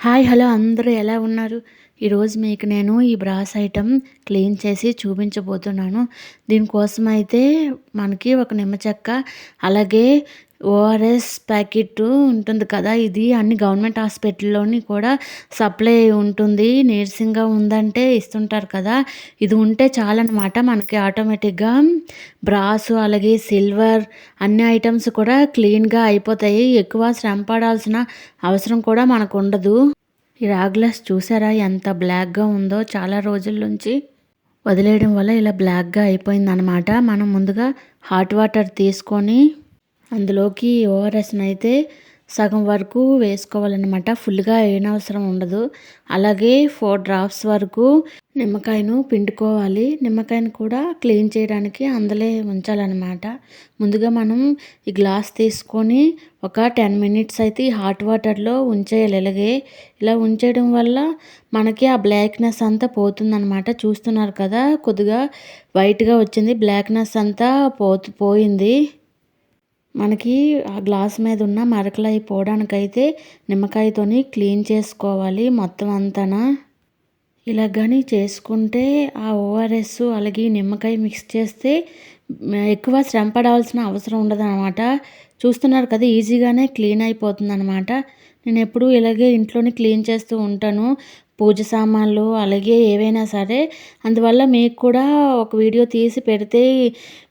Hi hello అందరూ ఎలా ఉన్నారు? ఈరోజు మీకు నేను ఈ బ్రాస్ ఐటమ్ క్లీన్ చేసి చూపించబోతున్నాను. దీనికోసం అయితే మనకి ఒక నిమ్మ చెక్క అలాగే ఓఆర్ఎస్ ప్యాకెట్ ఉంటుంది కదా ఇది అన్ని గవర్నమెంట్ హాస్పిటల్లోని కూడా సప్లై ఉంటుంది. నీరసంగా ఉందంటే ఇస్తుంటారు కదా ఇది ఉంటే చాలన్నమాట మనకి ఆటోమేటిక్గా. బ్రాస్ అలాగే సిల్వర్ అన్ని ఐటమ్స్ కూడా క్లీన్గా అయిపోతాయి. ఎక్కువ శ్రమ పడాల్సిన అవసరం కూడా మనకు ఉండదు ఈ రాగ్లాస్ చూసారా ఎంత బ్లాక్గా ఉందో? చాలా రోజుల నుంచి వదిలేయడం వల్ల ఇలా బ్లాక్గా అయిపోయిందనమాట మనం ముందుగా హాట్ వాటర్ తీసుకొని అందులోకి ఓఆర్ఎస్ని అయితే సగం వరకు వేసుకోవాలన్నమాట. ఫుల్గా వేయనవసరం ఉండదు. అలాగే ఫోర్ డ్రాప్స్ వరకు నిమ్మకాయను పిండుకోవాలి. నిమ్మకాయను కూడా క్లీన్ చేయడానికి అందులో ఉంచాలన్నమాట. ముందుగా మనం ఈ గ్లాస్ తీసుకొని ఒక టెన్ మినిట్స్ అయితే ఈ హాట్ వాటర్లో ఉంచేయాలి. ఇలాగే ఇలా ఉంచేయడం వల్ల మనకి ఆ బ్లాక్నెస్ అంతా పోతుందన్నమాట. చూస్తున్నారు కదా కొద్దిగా వైట్గా వచ్చింది. బ్లాక్నెస్ అంతా పోతు పోయింది. మనకి ఆ గ్లాస్ మీద ఉన్న మరకలు అవి పోవడానికైతే నిమ్మకాయతోని క్లీన్ చేసుకోవాలి మొత్తం అంతానా? ఇలా కానీ చేసుకుంటే ఆ ఓఆర్ఎస్ అలాగే నిమ్మకాయ మిక్స్ చేస్తే ఎక్కువ శ్రమ పడాల్సిన అవసరం ఉండదు అనమాట చూస్తున్నారు కదా ఈజీగానే క్లీన్ అయిపోతుంది అనమాట నేను ఎప్పుడూ ఇలాగే ఇంట్లోనే క్లీన్ చేస్తూ ఉంటాను. పూజ సామాన్లు అలాగే ఏవైనా సరే. అందువల్ల మీకు కూడా ఒక వీడియో తీసి పెడితే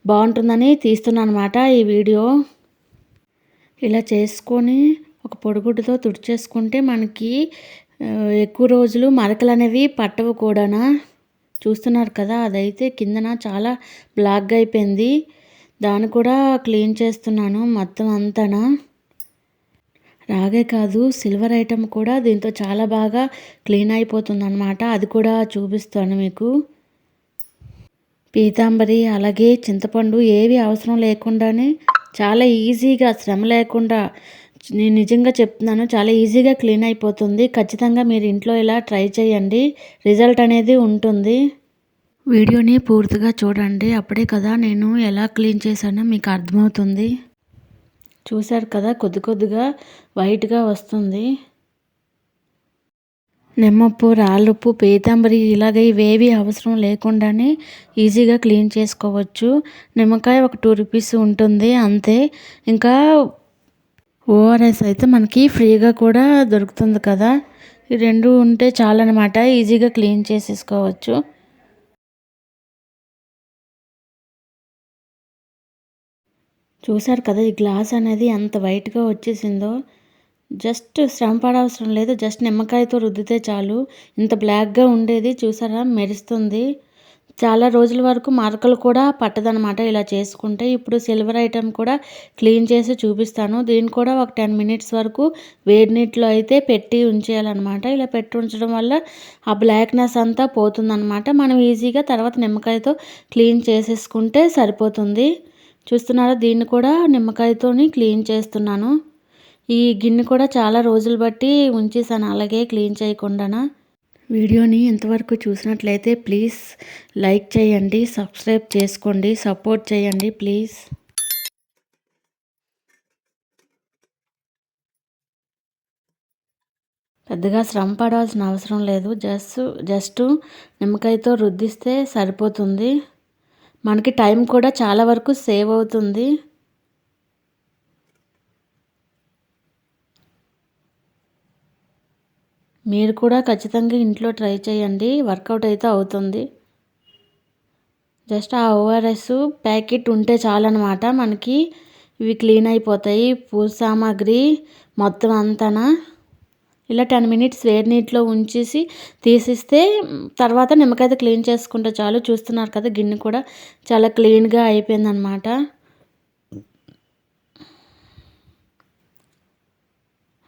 బాగుంటుందని తీస్తున్నాను అనమాట ఈ వీడియో. ఇలా చేసుకొని ఒక పొడిగుడ్డతో తుడిచేసుకుంటే మనకి ఎక్కువ రోజులు మరకలు అనేవి పట్టవు కూడానా? చూస్తున్నారు కదా అదైతే కిందన చాలా బ్లాక్గా అయిపోయింది. దాన్ని కూడా క్లీన్ చేస్తున్నాను మొత్తం అంతనా? రాగే కాదు సిల్వర్ ఐటమ్ కూడా దీంతో చాలా బాగా క్లీన్ అయిపోతుంది అనమాట అది కూడా చూపిస్తాను మీకు. పీతాంబరి అలాగే చింతపండు ఏవి అవసరం లేకుండానే చాలా ఈజీగా శ్రమ లేకుండా నేను నిజంగా చెప్తున్నాను చాలా ఈజీగా క్లీన్ అయిపోతుంది. ఖచ్చితంగా మీరు ఇంట్లో ఇలా ట్రై చేయండి. రిజల్ట్ అనేది ఉంటుంది. వీడియోని పూర్తిగా చూడండి. అప్పుడే కదా నేను ఎలా క్లీన్ చేశానో మీకు అర్థమవుతుంది. చూశారు కదా కొద్ది కొద్దిగా వైట్గా వస్తుంది. నిమ్మప్పు రాళ్ళుప్పు పీతాంబరి ఇలాగ ఇవేవి అవసరం లేకుండానే ఈజీగా క్లీన్ చేసుకోవచ్చు. నిమ్మకాయ ఒక టూ రూపీస్ ఉంటుంది అంతే. ఇంకా ఓఆర్ఎస్ అయితే మనకి ఫ్రీగా కూడా దొరుకుతుంది కదా. ఈ రెండు ఉంటే చాలన్నమాట ఈజీగా క్లీన్ చేసేసుకోవచ్చు. చూసారు కదా ఈ గ్లాస్ అనేది ఎంత వైట్గా వచ్చేసిందో. జస్ట్ శ్రమ పడవసరం లేదు జస్ట్ నిమ్మకాయతో రుద్దితే చాలు. ఇంత బ్లాక్గా ఉండేది చూసారా? మెరుస్తుంది. చాలా రోజుల వరకు మరకలు కూడా పట్టదనమాట ఇలా చేసుకుంటే. ఇప్పుడు సిల్వర్ ఐటెం కూడా క్లీన్ చేసి చూపిస్తాను. దీన్ని కూడా ఒక టెన్ మినిట్స్ వరకు వేడి నీటిలో అయితే పెట్టి ఉంచేయాలన్నమాట. ఇలా పెట్టి ఉంచడం వల్ల ఆ బ్లాక్నెస్ అంతా పోతుందన్నమాట. మనం ఈజీగా తర్వాత నిమ్మకాయతో క్లీన్ చేసేసుకుంటే సరిపోతుంది. చూస్తున్నారా? దీన్ని కూడా నిమ్మకాయతోని క్లీన్ చేస్తున్నాను. ఈ గిన్నె కూడా చాలా రోజులు బట్టి ఉంచేసాను అలాగే క్లీన్ చేయకుండా వీడియోని ఇంతవరకు చూసినట్లయితే ప్లీజ్ లైక్ చేయండి సబ్స్క్రైబ్ చేసుకోండి సపోర్ట్ చేయండి ప్లీజ్. పెద్దగా శ్రమ పడాల్సిన అవసరం లేదు. జస్ట్ జస్ట్ నిమ్మకాయతో రుద్దిస్తే సరిపోతుంది. మనకి టైం కూడా చాలా వరకు సేవ్ అవుతుంది. మీరు కూడా ఖచ్చితంగా ఇంట్లో ట్రై చేయండి. వర్కౌట్ అయితే అవుతుంది. జస్ట్ ఆ ఓఆర్ఎస్ ప్యాకెట్ ఉంటే చాలన్నమాట. మనకి ఇవి క్లీన్ అయిపోతాయి. పూజ సామాగ్రి మొత్తం అంతనా? ఇలా టెన్ మినిట్స్ వేడి నీటిలో ఉంచేసి తీసిస్తే తర్వాత నిమ్మకాయ క్లీన్ చేసుకుంటే చాలు. చూస్తున్నారు కదా గిన్నె కూడా చాలా క్లీన్గా అయిపోయిందనమాట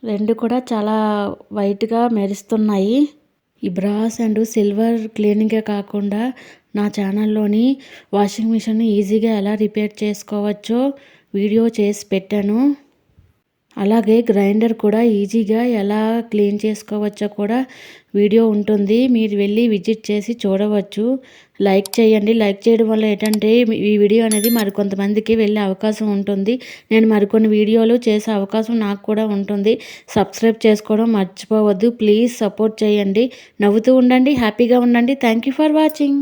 రెండు కూడా చాలా వైట్గా మెరుస్తున్నాయి. ఈ బ్రాస్ అండ్ సిల్వర్ క్లీనింగే కాకుండా నా ఛానల్లోని వాషింగ్ మిషన్ ఈజీగా ఎలా రిపేర్ చేసుకోవచ్చో వీడియో చేసి పెట్టాను. అలాగే గ్రైండర్ కూడా ఈజీగా ఎలా క్లీన్ చేసుకోవచ్చో కూడా వీడియో ఉంటుంది. మీరు వెళ్ళి విజిట్ చేసి చూడవచ్చు. లైక్ చేయండి. లైక్ చేయడం వల్ల ఏంటంటే ఈ వీడియో అనేది మరికొంతమందికి వెళ్ళే అవకాశం ఉంటుంది. నేను మరికొన్ని వీడియోలు చేసే అవకాశం నాకు కూడా ఉంటుంది. సబ్స్క్రైబ్ చేసుకోవడం మర్చిపోవద్దు. ప్లీజ్ సపోర్ట్ చేయండి. నవ్వుతూ ఉండండి. హ్యాపీగా ఉండండి. Thank you for watching.